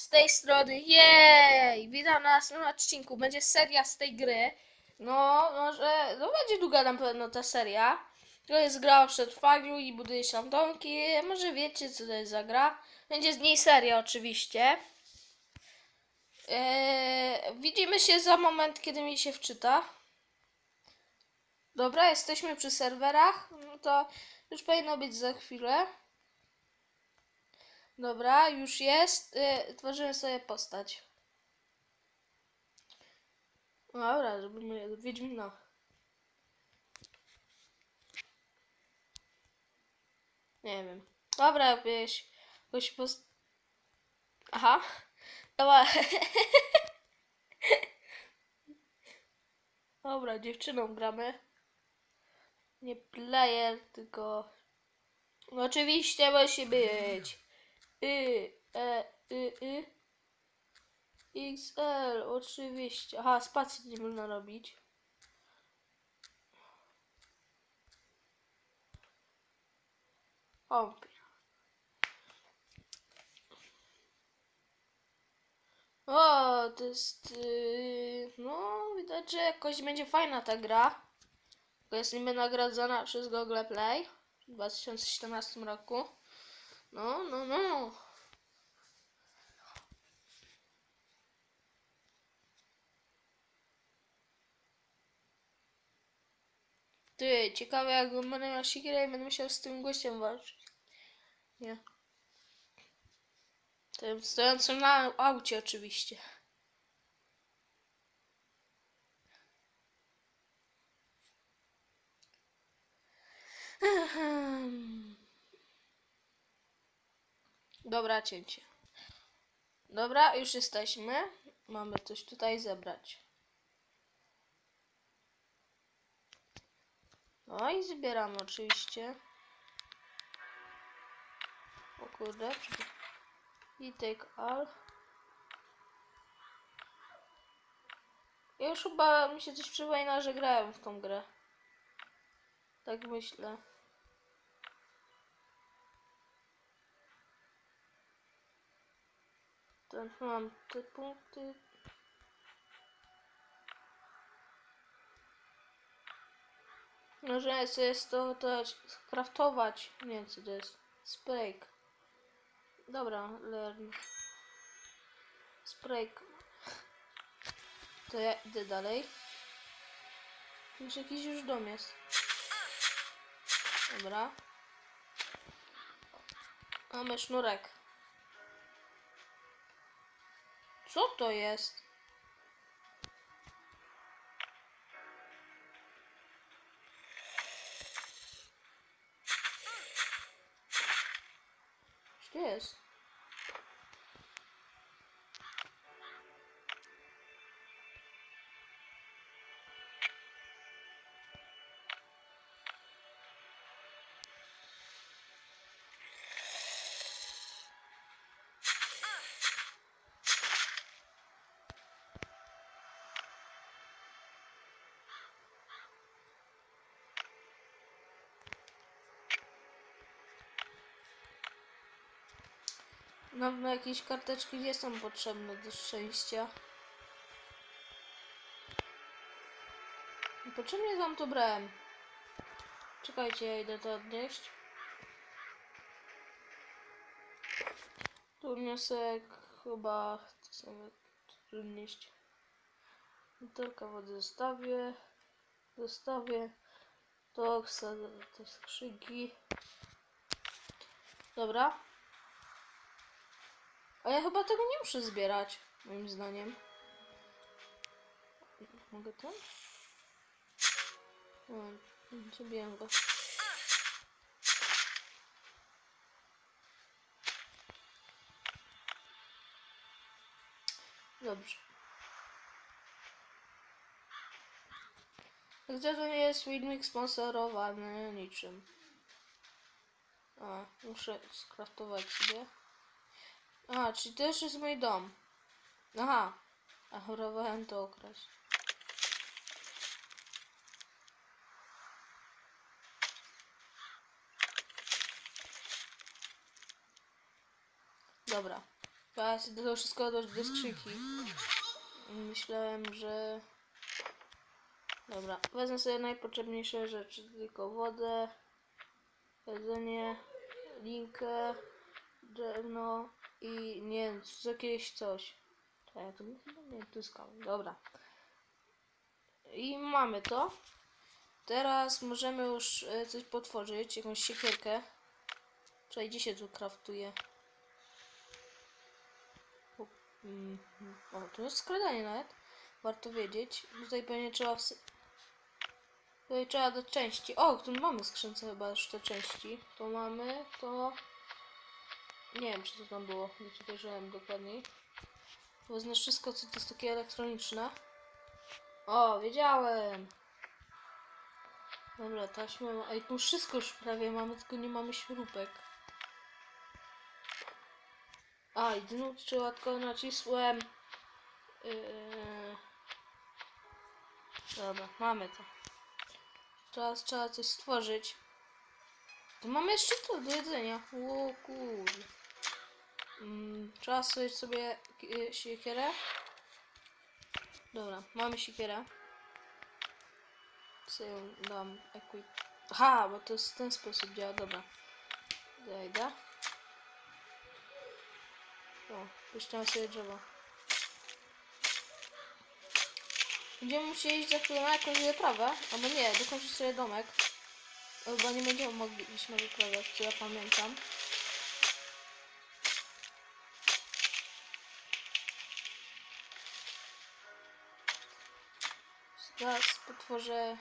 z tej strony, jej! Witam na następnym odcinku, będzie seria z tej gry. No, może, no będzie długa na pewno ta seria. To jest gra o przetrwaniu i buduje się tam domki, może wiecie co to jest za gra. Będzie z niej seria oczywiście. Eee, widzimy się za moment, kiedy mi się wczyta. Dobra, jesteśmy przy serwerach, no to już powinno być za chwilę. Dobra, już jest. Y, tworzymy sobie postać. Dobra, zrobimy Wiedźmina. Nie wiem. Dobra, jakieś, jakieś post... Aha. Dobra. Dobra, dziewczyną gramy. Nie player, tylko... No oczywiście musi być. Y, E, Y, Y. XL, oczywiście. Aha, spacji nie można robić. Home. O, to jest. Yy, no, widać, że jakoś będzie fajna ta gra. Jest niby nagradzana przez Google Play w 2017 roku. No, no, no. Ty, ciekawe jak będę miał siekierę i będę musiał z tym gościem walczyć. Nie. Tym stojącym na aucie oczywiście. Dobra, cięcie. Dobra, już jesteśmy. Mamy coś tutaj zebrać. No i zbieramy oczywiście. O kurde. I take all. Ja już chyba mi się coś przypomina, że grałem w tą grę. Tak myślę. Mam te punkty. Można sobie z to, to skraftować. Nie wiem co to jest. Sprayk. Dobra, learn. Sprayk. To ja idę dalej. Już jakiś już dom jest. Dobra. Mamy sznurek. Co to jest? Co to jest? Na pewno jakieś karteczki nie są potrzebne do szczęścia. Potrzebnie wam to brałem. Czekajcie, ja idę to odnieść. Tu wniosek chyba to samo odnieść. Butelka wody zostawię. Zostawię. To tej skrzynki. Dobra. A ja chyba tego nie muszę zbierać, moim zdaniem. Mogę to? O, zrobiłem go. Dobrze. Gdzie to nie jest filmik sponsorowany niczym. A, muszę skraftować sobie. A, czyli to już jest mój dom. Aha. A to okres. Dobra. Teraz to wszystko do, do skrzynki. Myślałem, że... Dobra, wezmę sobie najpotrzebniejsze rzeczy, tylko wodę, jedzenie, linkę, drewno i nie wiem, z jakieś coś. Czekaj, to nie, tu kamień, dobra. I mamy to. Teraz możemy już e, coś potworzyć, jakąś siekierkę. Czekaj, gdzie się tu kraftuje? O, mm, o, tu jest skradanie nawet. Warto wiedzieć. Tutaj pewnie trzeba... Wsy... Tutaj trzeba do części. O, tu mamy w skrzynce chyba już te części. To mamy, to... Nie wiem, czy to tam było. Nie przejrzałem dokładniej. Wezmę wszystko, co to jest takie elektroniczne. O, wiedziałem! Dobra, taśmę ma... Ej, tu wszystko już prawie mamy, tylko nie mamy śrubek. A, dnu trzeba tylko nacisłem. Yy... Dobra, mamy to. Teraz trzeba coś stworzyć. To mamy jeszcze to do jedzenia. O kurde. Mm, trzeba sobie sobie e, siekierę. Dobra, mamy siekierę. Sobie dam equip. Aha, bo to jest w ten sposób działa, dobra. Zajdę. O, puszczam sobie drzewo. Będziemy musieli iść za chwilę na jakąś wyprawę, albo nie, dokończyć sobie domek. Chyba nie będziemy mogliśmy wyprawiać, co ja pamiętam. Zaraz potworzę...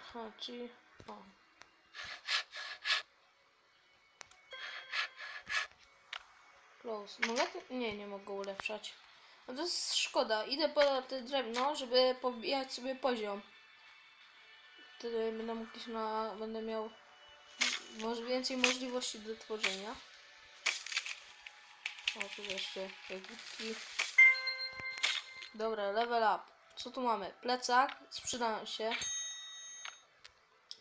Aha. O. Close. Mogę? Nie, nie mogę ulepszać. No to jest szkoda. Idę po te drewno, żeby pobijać sobie poziom. Wtedy będę mógł na... Będę miał może więcej możliwości do tworzenia. O, tu jeszcze jagódki. Dobra, level up. Co tu mamy? Plecak, sprzedają się.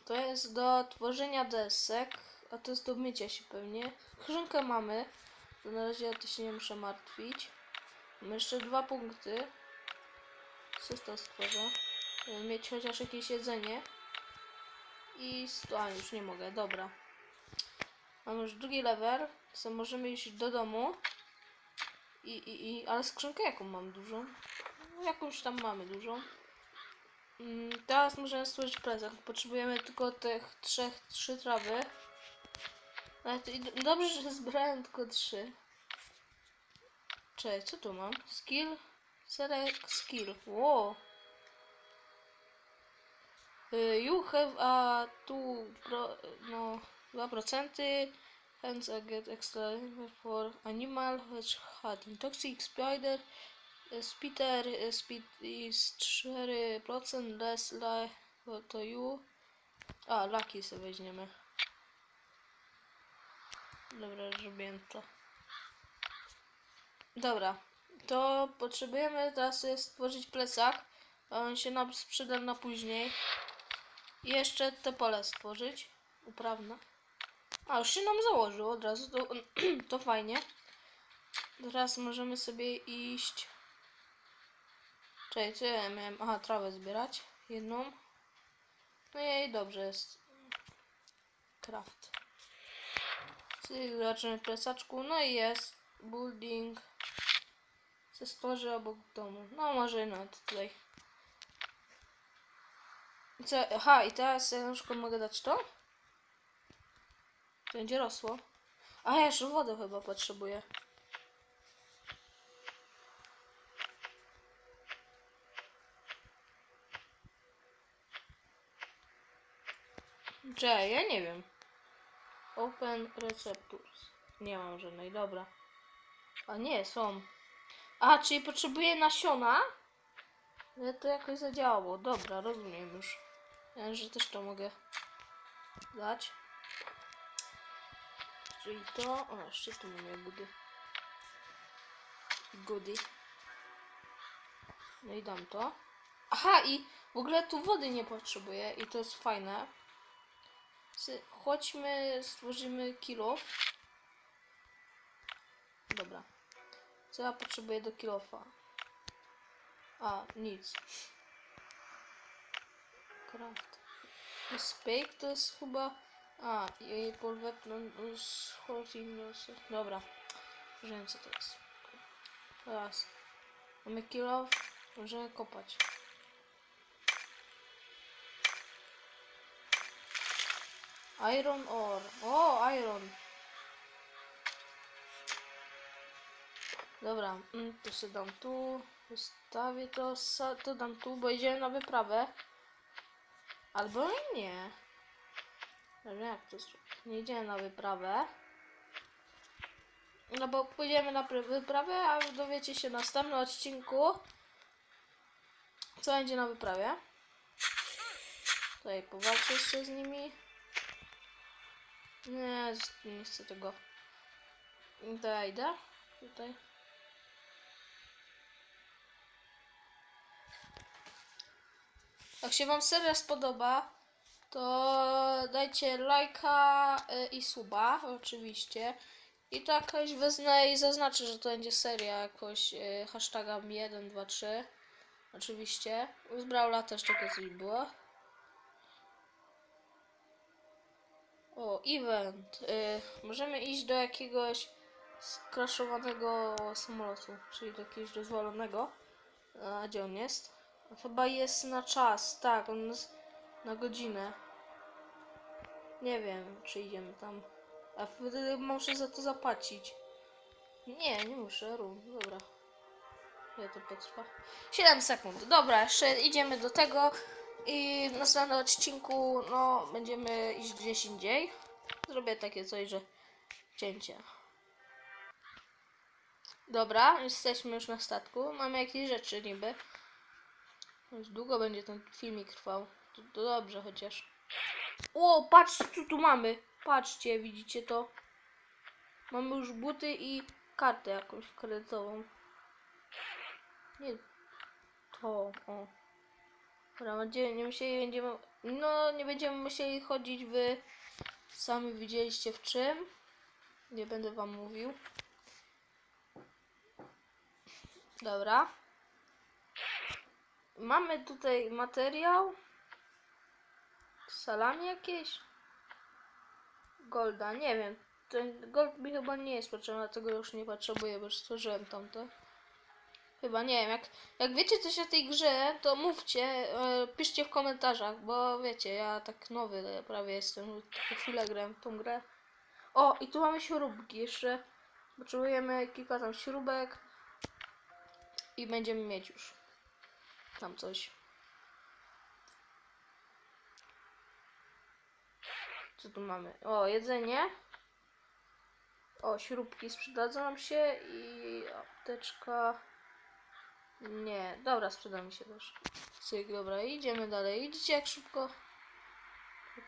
To jest do tworzenia desek, a to jest do mycia się pewnie. Skrzynkę mamy. To na razie ja to się nie muszę martwić. Mam jeszcze dwa punkty. Co to stworzę? Mieć chociaż jakieś jedzenie. I... A, już nie mogę, dobra. Mam już drugi level. Co możemy iść do domu. I, i, i, ale skrzynkę jaką mam dużą? No, jakąś tam mamy dużą. Mm, teraz możemy stworzyć prezent. Potrzebujemy tylko tych trzech, trzy trawy. Nawet, dobrze, że zbrałem tylko trzy. Cześć, co tu mam? Skill? Select skill. Wow. Y, You have a pro, no, 2% Hence I get extra for animal which hunting. Toxic spider uh, spider uh, speed is 4% less like to you. A, laki sobie weźmiemy. Dobra, zrobiłem to. Dobra, to potrzebujemy teraz stworzyć plecak. On się nam przyda na później. I jeszcze te pole stworzyć. Uprawne. A, już się nam założyło od razu, to, to fajnie. Teraz możemy sobie iść... Czekaj, co ja miałem? Aha, trawę zbierać. Jedną. No i dobrze jest. Craft. Cyk, Zobaczymy w plecaczku. No i jest. Building. Se stworzy obok domu. No może nawet tutaj. Co? Aha, i teraz ja na przykład mogę dać to? Będzie rosło. A ja jeszcze wodę chyba potrzebuję. Czekaj, ja nie wiem. Open receptors. Nie mam żadnej, dobra. A nie, są. A, czyli potrzebuję nasiona? Ale to jakoś zadziałało. Dobra, rozumiem już. Ja, że też to mogę dać. Czyli to... O, tu mamy budy. Goody. No i dam to. Aha, i w ogóle tu wody nie potrzebuję i to jest fajne. Chodźmy, stworzymy kilo. Co ja potrzebuję do kilofa? A, nic. Craft. Spake to jest chyba... A, jej polwetnąć Dobra. Wiem co to jest. Teraz. Mamy kilof. Możemy kopać. Iron ore. O, iron. Dobra, mm, to sobie dam tu. Ustawię to, to dam tu, bo idziemy na wyprawę. Albo i nie. Wiem jak to. Nie idziemy na wyprawę. No bo pójdziemy na wyprawę, a dowiecie się w następnym odcinku. Co będzie na wyprawie. Tutaj powalczę jeszcze z nimi. Nie, nie chcę tego. Tutaj idę. Tutaj. Jak się wam seria spodoba, to dajcie lajka y, i suba, oczywiście. I to jakoś wezmę i zaznaczę, że to będzie seria jakoś hashtagami 1, 2, 3. Oczywiście. Z Brawla też takie coś było. O, event. Y, możemy iść do jakiegoś skraszowanego samolotu, czyli do jakiegoś rozwalonego. A gdzie on jest? Chyba jest na czas, tak, on jest na godzinę. Nie wiem, czy idziemy tam. A wtedy muszę za to zapłacić. Nie, nie muszę, run, dobra. Ile to potrwa? 7 sekund. Dobra, jeszcze idziemy do tego i w następnym odcinku, no, będziemy iść gdzieś indziej. Zrobię takie coś, że cięcie. Dobra, jesteśmy już na statku. Mamy jakieś rzeczy niby. Już długo będzie ten filmik trwał. To, to dobrze chociaż. O, patrzcie co tu mamy. Patrzcie, widzicie to? Mamy już buty i kartę jakąś kredytową. Nie. To, o. Dobra, będziemy, nie musieli, będziemy, no nie będziemy musieli chodzić w, sami widzieliście w czym. Nie będę wam mówił. Dobra. Mamy tutaj materiał. Salami jakieś? Golda, nie wiem. Ten gold mi chyba nie jest potrzebny, dlatego już nie potrzebuję, bo już stworzyłem tamto. Chyba nie wiem, jak, jak wiecie coś o tej grze, to mówcie, e, piszcie w komentarzach, bo wiecie, ja tak nowy prawie jestem, tylko chwilę grałem w tą grę. O, i tu mamy śrubki jeszcze. Potrzebujemy kilka tam śrubek i będziemy mieć już tam coś. Co tu mamy? O, jedzenie. O, śrubki sprzedadzą nam się i apteczka. Nie, dobra, sprzeda mi się też. Cyk, dobra, idziemy dalej. Idziecie jak szybko.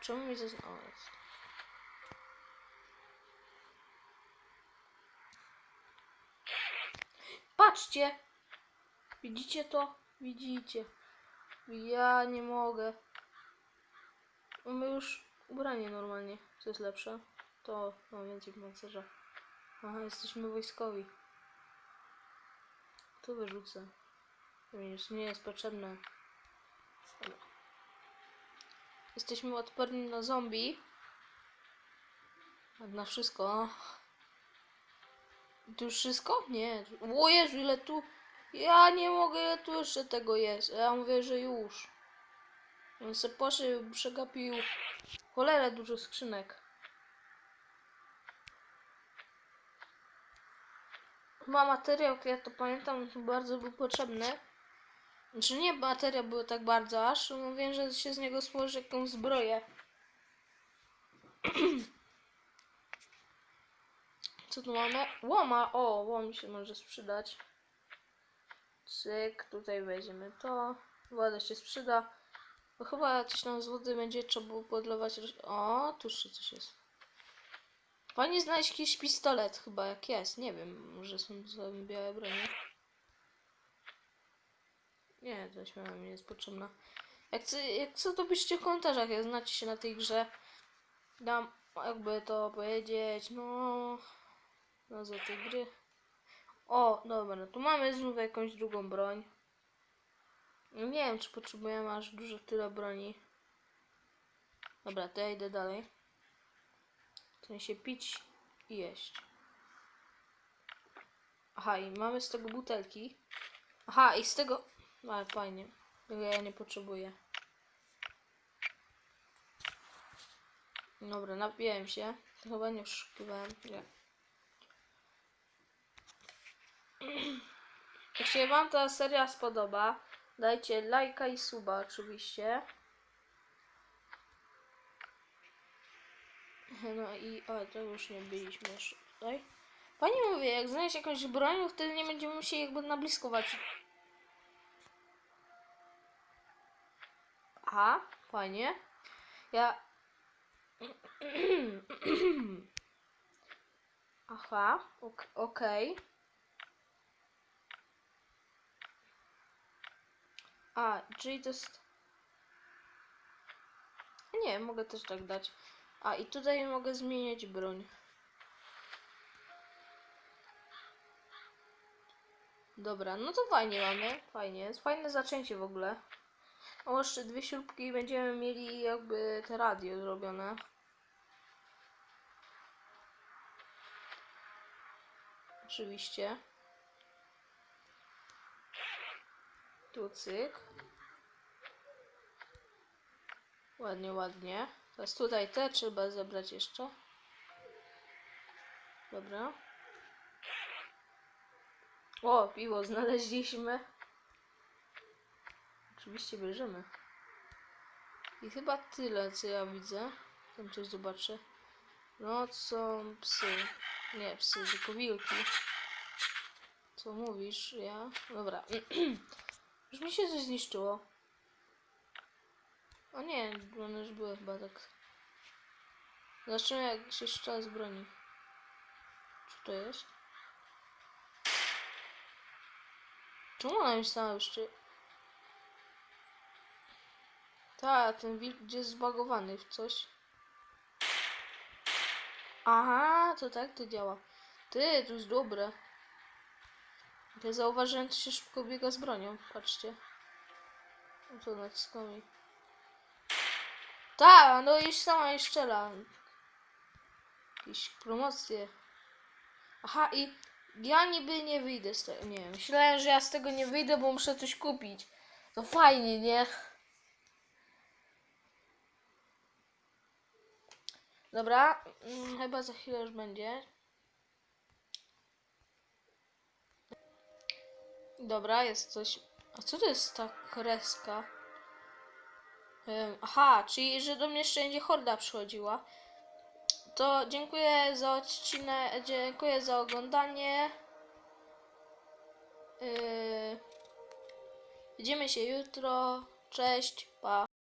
Czemu mi zaz... O, jest. Patrzcie! Widzicie to? Widzicie. Ja nie mogę. Mamy już ubranie normalnie. Co jest lepsze? To mam więcej pancerza. Aha, jesteśmy wojskowi. To wyrzucę. Już nie jest potrzebne. Jesteśmy odporni na zombie. Jak na wszystko. Tu już wszystko? Nie. O Jezu, ile tu... Ja nie mogę, ile tu jeszcze tego jest. Ja mówię, że już. On se poszedł, przegapił cholerę dużo skrzynek. Ma materiał, ja to pamiętam, bardzo był potrzebny. Znaczy nie materiał był tak bardzo aż, mówię, że się z niego stworzy jakąś zbroję. Co tu mamy? Łoma! O, łom się może sprzedać. Cyk, tutaj weźmiemy to. Woda się sprzyda. Bo chyba coś tam z wody będzie trzeba było podlewać. O, tu jeszcze coś jest. Fajnie znaleźć jakiś pistolet chyba, jak jest. Nie wiem, może są są białe bronie. Nie, to śmiała mi jest potrzebna. Jak, co, jak co, to piszcie w komentarzach, jak znacie się na tej grze. Dam, jakby to powiedzieć, no... Nazwę tej gry. O, dobra, tu mamy znów jakąś drugą broń. Nie wiem, czy potrzebujemy aż dużo tyle broni. Dobra, to ja idę dalej. W sensie pić i jeść. Aha, i mamy z tego butelki. Aha, i z tego... Ale fajnie. Tego ja nie potrzebuję. Dobra, napiłem się. Chyba nie oszukiwałem. Nie. Się wam ta seria spodoba, dajcie lajka i suba oczywiście. No i o, to już nie byliśmy jeszcze tutaj. Fajnie mówię, jak znaleźć jakąś broń, wtedy nie będziemy musieli jakby nabliskować. Aha, fajnie. Ja... Aha, ok- okej. A, czyli to jest... Nie, mogę też tak dać. A, i tutaj mogę zmieniać broń. Dobra, no to fajnie mamy. Fajnie, jest fajne zaczęcie w ogóle. O, jeszcze dwie śrubki i będziemy mieli jakby te radio zrobione. Oczywiście. Tu cyk. Ładnie, ładnie. Teraz tutaj te trzeba zebrać jeszcze. Dobra. O, piwo znaleźliśmy. Oczywiście bierzemy. I chyba tyle, co ja widzę. Tam coś zobaczę. No, są psy. Nie psy, tylko wilki. Co mówisz, ja? Dobra. Już mi się coś zniszczyło. O nie, one już były chyba tak. Zobaczymy jak się strzela z broni. Co to jest? Czemu ona mi sama jeszcze... Tak, ten wilk jest zbagowany w coś. Aha, to tak to działa. Ty, to jest dobre. Ja zauważyłem, to się szybko biega z bronią. Patrzcie. No to naciskamy. Tak, no i sama i strzela. Jakieś promocje. Aha, i ja niby nie wyjdę z tego. Nie wiem, myślałem, że ja z tego nie wyjdę, bo muszę coś kupić. To fajnie, nie? Dobra, mm, chyba za chwilę już będzie. Dobra, jest coś. A co to jest ta kreska? Em, aha, czyli że do mnie jeszcze będzie horda przychodziła. To dziękuję za odcinek, dziękuję za oglądanie. Yy, widzimy się jutro. Cześć, pa.